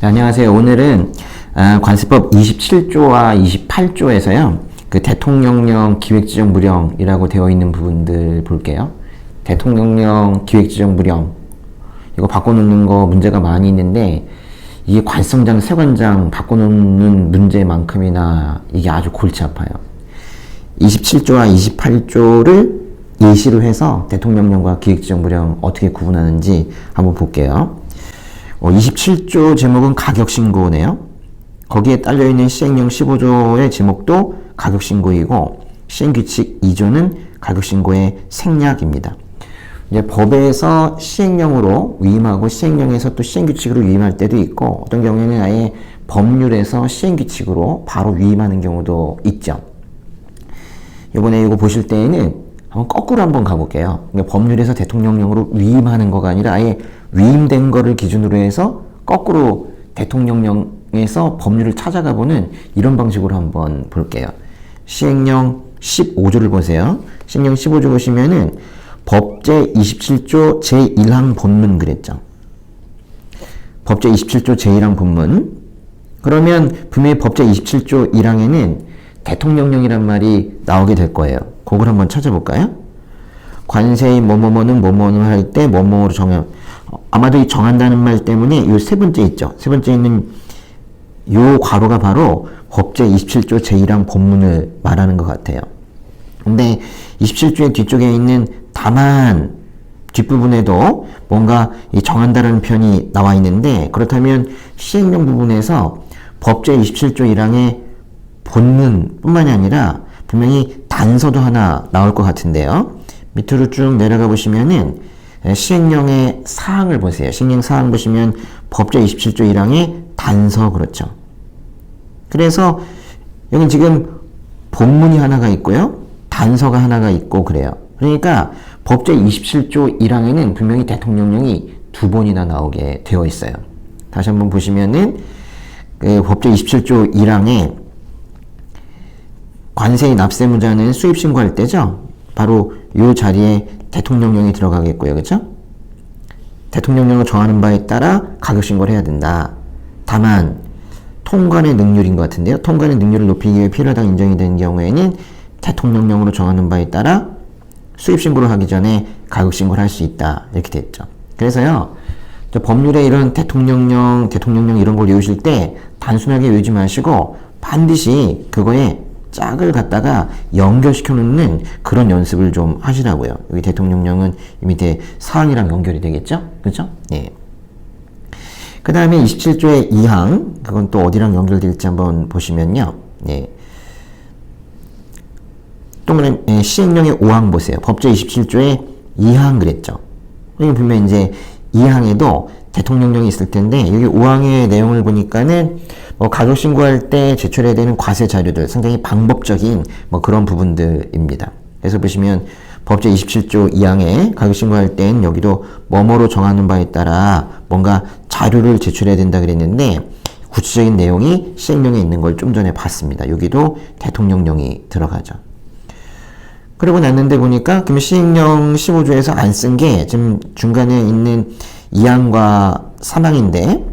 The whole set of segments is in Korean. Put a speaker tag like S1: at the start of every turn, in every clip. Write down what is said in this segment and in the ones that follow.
S1: 네, 안녕하세요. 오늘은 아, 관세법 27조와 28조에서요. 그 대통령령 기획지정 무령이라고 되어 있는 부분들 볼게요. 대통령령 기획지정 무령 이거 바꿔놓는 거 문제가 많이 있는데 이게 관성장 세관장 바꿔놓는 문제만큼이나 이게 아주 골치 아파요. 27조와 28조를 예시로 해서 대통령령과 기획지정 무령 어떻게 구분하는지 한번 볼게요. 어, 27조 제목은 가격신고네요. 거기에 딸려있는 시행령 15조의 제목도 가격신고이고 시행규칙 2조는 가격신고의 생략입니다. 이제 법에서 시행령으로 위임하고 시행령에서 또 시행규칙으로 위임할 때도 있고 어떤 경우에는 아예 법률에서 시행규칙으로 바로 위임하는 경우도 있죠. 이번에 이거 보실 때에는 한번 거꾸로 한번 가볼게요. 그러니까 법률에서 대통령령으로 위임하는 거가 아니라 아예 위임된 거를 기준으로 해서 거꾸로 대통령령에서 법률을 찾아가 보는 이런 방식으로 한번 볼게요. 시행령 15조를 보세요. 시행령 15조 보시면은 법제 27조 제1항 본문 그랬죠. 법제 27조 제1항 본문. 그러면 분명히 법제 27조 1항에는 대통령령이란 말이 나오게 될 거예요. 그걸 한번 찾아볼까요? 관세인 뭐뭐뭐는 뭐뭐는 할 때 뭐뭐로 정해 아마도 이 정한다는 말 때문에 이 세 번째 있죠. 세 번째 있는 요 괄호가 바로 법제 27조 제1항 본문을 말하는 것 같아요. 근데 27조의 뒤쪽에 있는 다만 뒷부분에도 뭔가 이 정한다라는 표현이 나와 있는데 그렇다면 시행령 부분에서 법제 27조 1항의 본문뿐만이 아니라 분명히 단서도 하나 나올 것 같은데요. 밑으로 쭉 내려가 보시면은 시행령의 사항을 보세요. 시행령 사항 보시면 법제 27조 1항의 단서 그렇죠. 그래서 여기 지금 본문이 하나가 있고요. 단서가 하나가 있고 그래요. 그러니까 법제 27조 1항에는 분명히 대통령령이 두 번이나 나오게 되어 있어요. 다시 한번 보시면은 그 법제 27조 1항에 관세의 납세 무자는 수입 신고할 때죠. 바로 이 자리에 대통령령이 들어가겠고요. 그렇죠? 대통령령을 정하는 바에 따라 가격 신고를 해야 된다. 다만 통관의 능률인 것 같은데요. 통관의 능률을 높이기 위해 필요하다고 인정이 되는 경우에는 대통령령으로 정하는 바에 따라 수입 신고를 하기 전에 가격 신고를 할 수 있다. 이렇게 됐죠. 그래서요. 법률에 이런 대통령령, 대통령령 이런 걸 외우실 때 단순하게 외우지 마시고 반드시 그거에 짝을 갖다가 연결시켜 놓는 그런 연습을 좀 하시라고요. 여기 대통령령은 이 밑에 사항이랑 연결이 되겠죠? 그죠? 예. 그 다음에 27조의 2항, 그건 또 어디랑 연결될지 한번 보시면요. 예. 또는 예, 시행령의 5항 보세요. 법제 27조의 2항 그랬죠. 여기 보면 이제 2항에도 대통령령이 있을 텐데 여기 5항의 내용을 보니까는 뭐 가족 신고할 때 제출해야 되는 과세 자료들 상당히 방법적인 뭐 그런 부분들입니다. 그래서 보시면 법제 27조 2항에 가족 신고할 땐 여기도 뭐뭐로 정하는 바에 따라 뭔가 자료를 제출해야 된다 그랬는데 구체적인 내용이 시행령에 있는 걸 좀 전에 봤습니다. 여기도 대통령령이 들어가죠. 그러고 났는데 보니까 그럼 시행령 15조에서 안 쓴 게 지금 중간에 있는 2항과 3항인데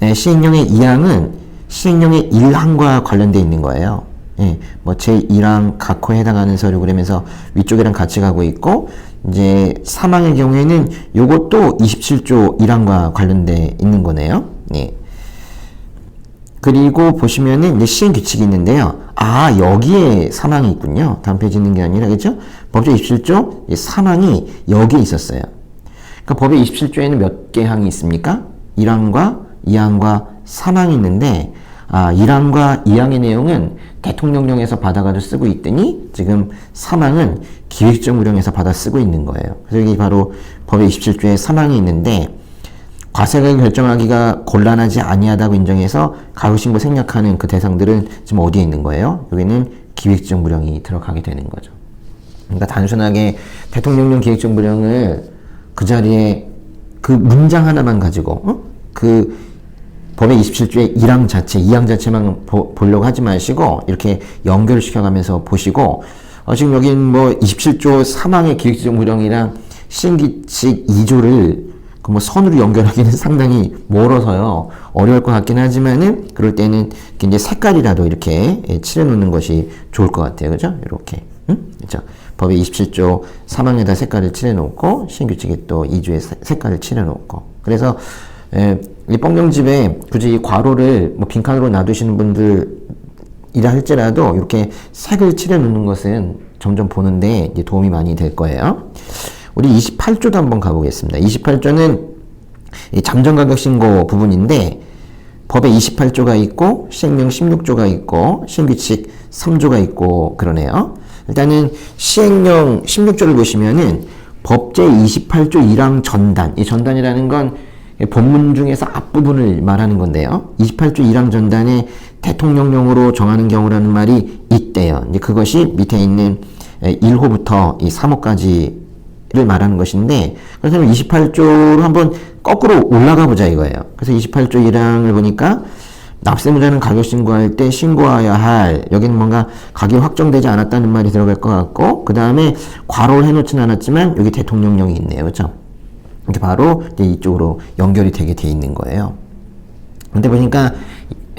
S1: 네, 시행령의 2항은 시행령의 1항과 관련돼 있는 거예요. 예, 뭐 제1항 각호에 해당하는 서류 그러면서 위쪽이랑 같이 가고 있고 이제 3항의 경우에는 요것도 27조 1항과 관련돼 있는 거네요. 예. 그리고 보시면은 이제 시행 규칙이 있는데요. 아, 여기에 사망이 있군요. 다음 페이지 있는 게 아니라, 그죠? 법제 27조 사망이 여기에 있었어요. 그러니까 법의 27조에는 몇 개 항이 있습니까? 1항과 2항과 3항이 있는데, 아, 1항과 2항의 내용은 대통령령에서 받아가지고 쓰고 있더니, 지금 3항은 기획정무령에서 받아 쓰고 있는 거예요. 그래서 여기 바로 법의 27조에 3항이 있는데, 과세가 결정하기가 곤란하지 아니하다고 인정해서 가구신고 생략하는 그 대상들은 지금 어디에 있는 거예요? 여기는 기획정무령이 들어가게 되는 거죠. 그러니까 단순하게 대통령령 기획정무령을 그 자리에 그 문장 하나만 가지고 어? 그 법의 27조의 1항 자체, 2항 자체만 보, 보려고 하지 마시고 이렇게 연결시켜가면서 보시고 어, 지금 여긴 뭐 27조 3항의 기획정무령이랑 시행규칙 2조를 그 뭐 선으로 연결하기는 상당히 멀어서요. 어려울 것 같긴 하지만은 그럴 때는 이제 색깔이라도 이렇게 예, 칠해 놓는 것이 좋을 것 같아요. 그죠? 이렇게. 응? 그죠? 법의 27조 3항에다 색깔을 칠해 놓고 신규칙에 또 2조에 색깔을 칠해 놓고. 그래서 예, 이 뻥령집에 굳이 이 괄호를 뭐 빈칸으로 놔두시는 분들 이라 할지라도 이렇게 색을 칠해 놓는 것은 점점 보는데 도움이 많이 될 거예요. 우리 28조도 한번 가보겠습니다. 28조는 이 잠정가격 신고 부분인데 법에 28조가 있고 시행령 16조가 있고 신규칙 3조가 있고 그러네요. 일단은 시행령 16조를 보시면은 법제 28조 1항 전단. 이 전단이라는 건 본문 중에서 앞부분을 말하는 건데요. 28조 1항 전단에 대통령령으로 정하는 경우라는 말이 있대요. 이제 그것이 밑에 있는 1호부터 이 3호까지 를 말하는 것인데 그렇다면 28조로 한번 거꾸로 올라가 보자 이거예요. 그래서 28조 1항을 보니까 납세무자는 가격 신고할 때 신고해야 할 여기는 뭔가 가격이 확정되지 않았다는 말이 들어갈 것 같고 그 다음에 괄호를 해놓지는 않았지만 여기 대통령령이 있네요. 그렇죠? 이렇게 바로 이쪽으로 연결이 되게 돼 있는 거예요. 근데 보니까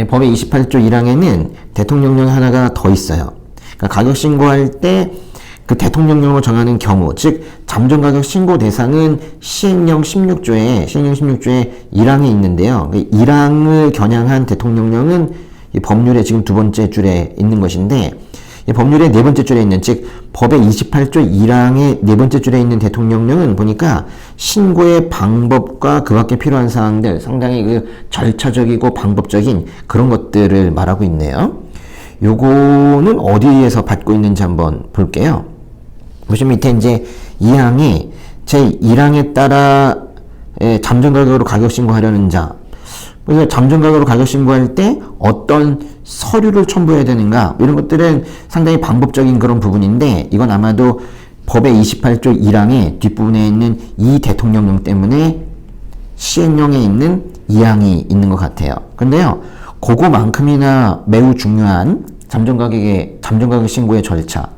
S1: 법의 28조 1항에는 대통령령 하나가 더 있어요. 그러니까 가격 신고할 때 그 대통령령으로 정하는 경우, 즉 잠정 가격 신고 대상은 시행령 16조에 시행령 16조에 1항에 있는데요. 1항을 겨냥한 대통령령은 법률의 지금 두 번째 줄에 있는 것인데 법률의 네 번째 줄에 있는 즉 법의 28조 1항의 네 번째 줄에 있는 대통령령은 보니까 신고의 방법과 그 밖에 필요한 사항들 상당히 그 절차적이고 방법적인 그런 것들을 말하고 있네요. 요거는 어디에서 받고 있는지 한번 볼게요. 보시면 밑에 이제 2항이 제 1항에 따라 잠정 가격으로 가격 신고하려는 자. 그래서 잠정 가격으로 가격 신고할 때 어떤 서류를 첨부해야 되는가 이런 것들은 상당히 방법적인 그런 부분인데 이건 아마도 법의 28조 1항의 뒷부분에 있는 이 대통령령 때문에 시행령에 있는 2항이 있는 것 같아요. 근데요, 그거만큼이나 매우 중요한 잠정가격의 잠정가격 신고의 절차,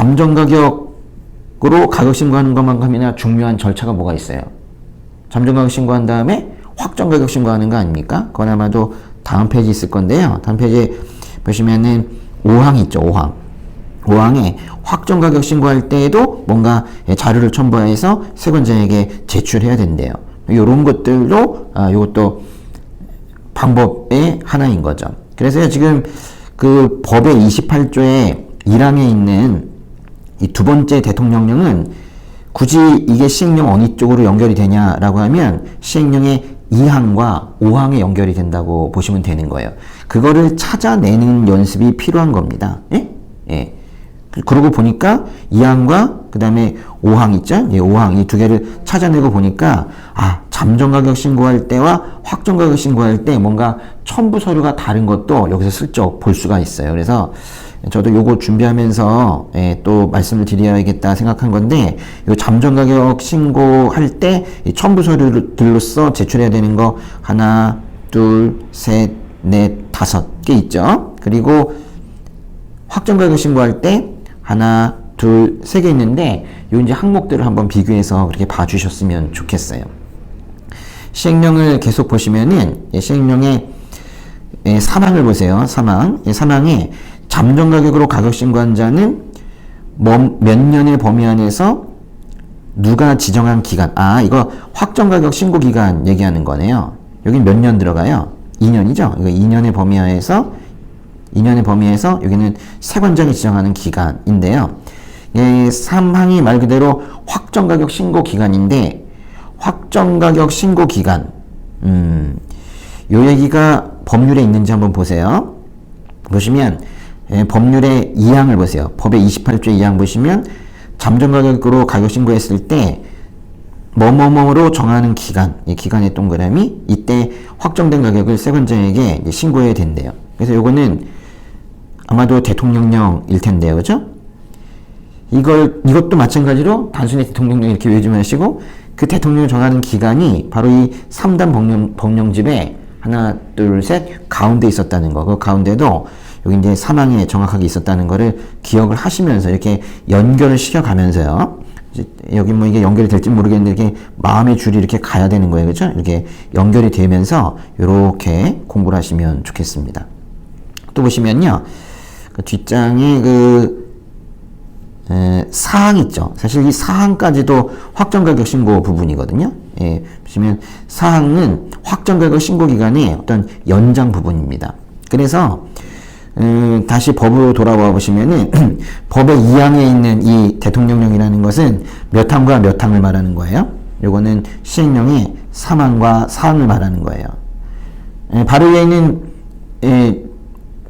S1: 잠정 가격으로 가격 신고하는 것만큼이나 중요한 절차가 뭐가 있어요? 잠정 가격 신고한 다음에 확정 가격 신고하는 거 아닙니까? 그건 아마도 다음 페이지 있을 건데요. 다음 페이지 보시면은 5항 있죠, 5항. 5항에 확정 가격 신고할 때에도 뭔가 자료를 첨부해서 세권자에게 제출해야 된대요. 이런 것들도, 아, 이것도 방법의 하나인 거죠. 그래서 지금 그 법의 28조에 1항에 있는 이 두 번째 대통령령은 굳이 이게 시행령 어느 쪽으로 연결이 되냐라고 하면 시행령의 2항과 5항에 연결이 된다고 보시면 되는 거예요. 그거를 찾아내는 연습이 필요한 겁니다. 예? 예. 그러고 보니까 2항과 그 다음에 5항 있죠? 예, 5항 이 두 개를 찾아내고 보니까 아 잠정가격 신고할 때와 확정가격 신고할 때 뭔가 첨부 서류가 다른 것도 여기서 슬쩍 볼 수가 있어요. 그래서 저도 요거 준비하면서 예, 또 말씀을 드려야겠다 생각한 건데 요 잠정 가격 신고할 때 첨부 서류들로서 제출해야 되는 거 하나, 둘, 셋, 넷, 다섯 개 있죠. 그리고 확정 가격 신고할 때 하나, 둘, 세 개 있는데 요 이제 항목들을 한번 비교해서 그렇게 봐주셨으면 좋겠어요. 시행령을 계속 보시면은 예, 시행령의 예, 사망을 보세요. 사망. 예, 사망에 잠정 가격으로 가격 신고한 자는 뭐, 몇 년의 범위 안에서 누가 지정한 기간. 아, 이거 확정 가격 신고 기간 얘기하는 거네요. 여기 몇 년 들어가요? 2년이죠? 이거 2년의 범위 하에서 2년의 범위에서 여기는 세관장이 지정하는 기간인데요. 예, 3항이 말 그대로 확정 가격 신고 기간인데 확정 가격 신고 기간. 음. 요 얘기가 법률에 있는지 한번 보세요. 보시면 예, 법률의 2항을 보세요. 법의 28조 2항 보시면 잠정가격으로 가격 신고했을 때 뭐뭐뭐로 정하는 기간, 이 기간의 동그라미 이때 확정된 가격을 세관자에게 신고해야 된대요. 그래서 요거는 아마도 대통령령일 텐데요. 그죠? 이걸 이것도 마찬가지로 단순히 대통령령 이렇게 외우지 마시고 그 대통령을 정하는 기간이 바로 이 3단 법령, 법령집에 하나, 둘, 셋 가운데 있었다는 거. 그 가운데도 여기 이제 사망에 정확하게 있었다는 거를 기억을 하시면서 이렇게 연결을 시켜가면서요. 여기 뭐 이게 연결이 될지 모르겠는데 이렇게 마음의 줄이 이렇게 가야 되는 거예요. 그죠? 이렇게 연결이 되면서 이렇게 공부를 하시면 좋겠습니다. 또 보시면요. 그 뒷장에 그 에, 사항 있죠. 사실 이 사항까지도 확정 가격 신고 부분이거든요. 예, 보시면 사항은 확정 가격 신고 기간의 어떤 연장 부분입니다. 그래서 음, 다시 법으로 돌아와 보시면은 법의 2항에 있는 이 대통령령이라는 것은 몇 항과 몇 항을 말하는 거예요. 요거는 시행령의 3항과 4항을 말하는 거예요. 에, 바로 위에 있는 에,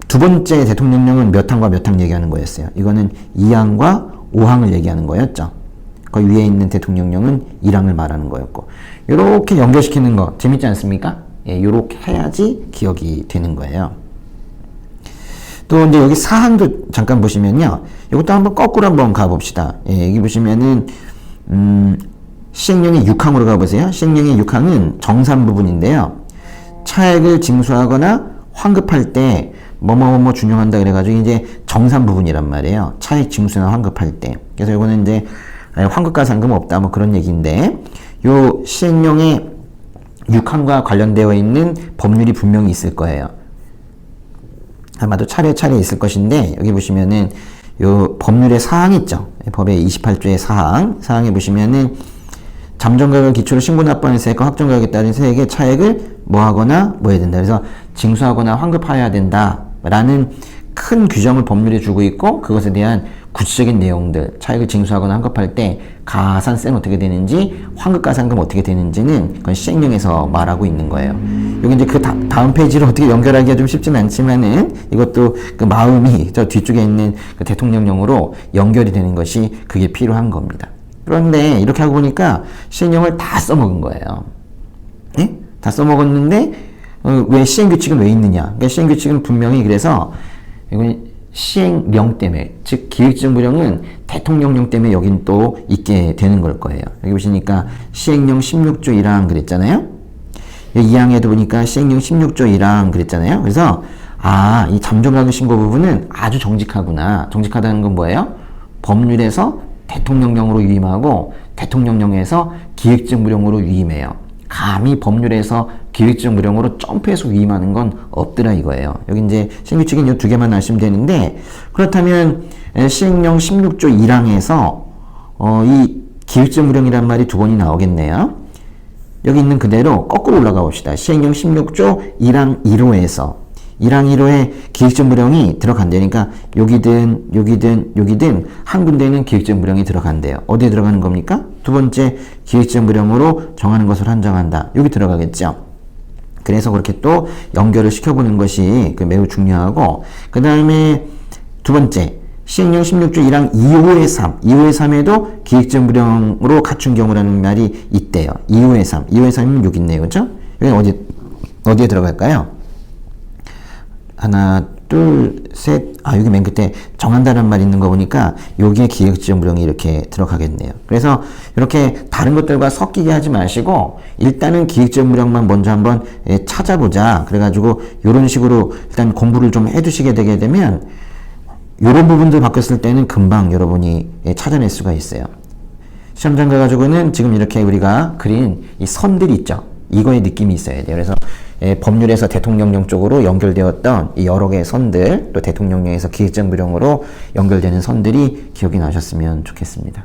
S1: 두 번째 대통령령은 몇 항과 몇 항 얘기하는 거였어요. 이거는 2항과 5항을 얘기하는 거였죠. 그 위에 있는 대통령령은 1항을 말하는 거였고 이렇게 연결시키는 거 재밌지 않습니까? 예, 이렇게 해야지 기억이 되는 거예요. 또 이제 여기 사항도 잠깐 보시면요. 이것도 한번 거꾸로 한번 가봅시다. 예, 여기 보시면은 음, 시행령의 6항으로 가보세요. 시행령의 6항은 정산 부분인데요. 차액을 징수하거나 환급할 때 뭐뭐뭐 준용한다 그래가지고 이제 정산 부분이란 말이에요. 차액 징수나 환급할 때. 그래서 이거는 이제 환급과 상금 없다 뭐 그런 얘기인데 요 시행령의 6항과 관련되어 있는 법률이 분명히 있을 거예요. 아마도 차례차례 있을 것인데 여기 보시면은 요 법률의 사항 있죠. 법의 28조의 사항 사항에 보시면은 잠정가격 기초로 신고 납부하는 세액과 확정가격에 따른 세액의 차액을 뭐 하거나 뭐 해야 된다. 그래서 징수하거나 환급하여야 된다라는 큰 규정을 법률에 주고 있고 그것에 대한 구체적인 내용들 차액을 징수하거나 환급할 때 가산세는 어떻게 되는지 환급과 상금 어떻게 되는지는 그건 시행령에서 말하고 있는 거예요. 여기 이제 그 다, 음 페이지로 어떻게 연결하기가 좀 쉽지는 않지만은 이것도 그 마음이 저 뒤쪽에 있는 그 대통령령으로 연결이 되는 것이 그게 필요한 겁니다. 그런데 이렇게 하고 보니까 시행령을 다 써먹은 거예요. 예? 다 써먹었는데 어, 왜 시행규칙은 왜 있느냐? 그러니까 시행규칙은 분명히 그래서 이건 시행령 때문에 즉 기획정부령은 대통령령 때문에 여긴 또 있게 되는 걸 거예요. 여기 보시니까 시행령 16조 1항 그랬잖아요. 2항에도 보니까 시행령 16조 1항 그랬잖아요. 그래서 아, 이 잠정가격 신고 부분은 아주 정직하구나. 정직하다는 건 뭐예요? 법률에서 대통령령으로 위임하고 대통령령에서 기획정부령으로 위임해요. 감히 법률에서 기획정부령으로 점프해서 위임하는 건 없더라 이거예요. 여기 이제 시행규칙은 이두 개만 아시면 되는데 그렇다면 시행령 16조 1항에서 어, 이 기획정부령이란 말이 두 번이 나오겠네요. 여기 있는 그대로 거꾸로 올라가 봅시다. 시행령 16조 1항 1호에서 1항 1호에 기획정부령이 들어간다니까 여기든 여기든 여기든 한 군데는 기획정부령이 들어간대요. 어디에 들어가는 겁니까? 두 번째 기획정부령으로 정하는 것을 한정한다. 여기 들어가겠죠. 그래서 그렇게 또 연결을 시켜보는 것이 그 매우 중요하고 그 다음에 두 번째 시행령 16조 1항 2호의 3 2호의 3에도 기획정부령으로 갖춘 경우라는 말이 있대요. 2호의 3 2호의 3이면 여기 있네요. 그죠? 여기 어디, 어디에 들어갈까요? 하나, 둘, 셋. 아, 여기 맨 끝에 정한다는 말 있는 거 보니까 여기에 기획지정부령이 이렇게 들어가겠네요. 그래서 이렇게 다른 것들과 섞이게 하지 마시고 일단은 기획지정부령만 먼저 한번 예, 찾아보자. 그래가지고 이런 식으로 일단 공부를 좀 해두시게 되게 되면 이런 부분들 바뀌었을 때는 금방 여러분이 예, 찾아낼 수가 있어요. 시험장 가가지고는 지금 이렇게 우리가 그린 이 선들이 있죠. 이거의 느낌이 있어야 돼요. 그래서 예, 법률에서 대통령령 쪽으로 연결되었던 이 여러 개의 선들, 또 대통령령에서 기획정부령으로 연결되는 선들이 기억이 나셨으면 좋겠습니다.